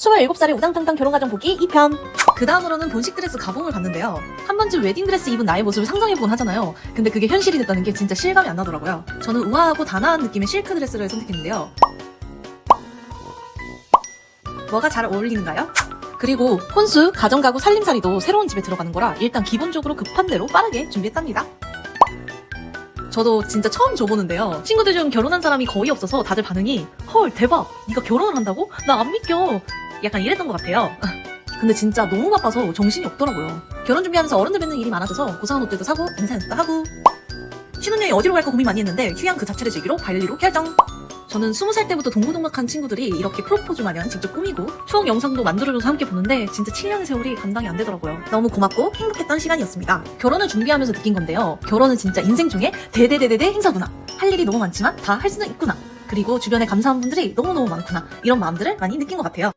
27살의 우당탕탕 결혼과정 보기 2편. 그 다음으로는 본식 드레스 가봉을 봤는데요. 한 번쯤 웨딩 드레스 입은 나의 모습을 상상해보곤 하잖아요. 근데 그게 현실이 됐다는 게 진짜 실감이 안 나더라고요. 저는 우아하고 단아한 느낌의 실크 드레스를 선택했는데요. 뭐가 잘 어울리는가요? 그리고 혼수, 가정가구 살림살이도 새로운 집에 들어가는 거라 일단 기본적으로 급한 대로 빠르게 준비했답니다. 저도 진짜 처음 줘보는데요. 친구들 중 결혼한 사람이 거의 없어서 다들 반응이 헐 대박 네가 결혼을 한다고? 나 안 믿겨 약간 이랬던 것 같아요. 근데 진짜 너무 바빠서 정신이 없더라고요. 결혼 준비하면서 어른들 뵙는 일이 많아져서 고상한 옷들도 사고 인사연습도 하고 신혼여행 어디로 갈까 고민 많이 했는데 휴양 그 자체를 즐기로 발리로 결정. 저는 20살 때부터 동고동락한 친구들이 이렇게 프로포즈 마냥 직접 꾸미고 추억 영상도 만들어줘서 함께 보는데 진짜 7년의 세월이 감당이 안 되더라고요. 너무 고맙고 행복했던 시간이었습니다. 결혼을 준비하면서 느낀 건데요. 결혼은 진짜 인생 중에 대대대대대 행사구나. 할 일이 너무 많지만 다 할 수는 있구나. 그리고 주변에 감사한 분들이 너무너무 많구나. 이런 마음들을 많이 느낀 것 같아요.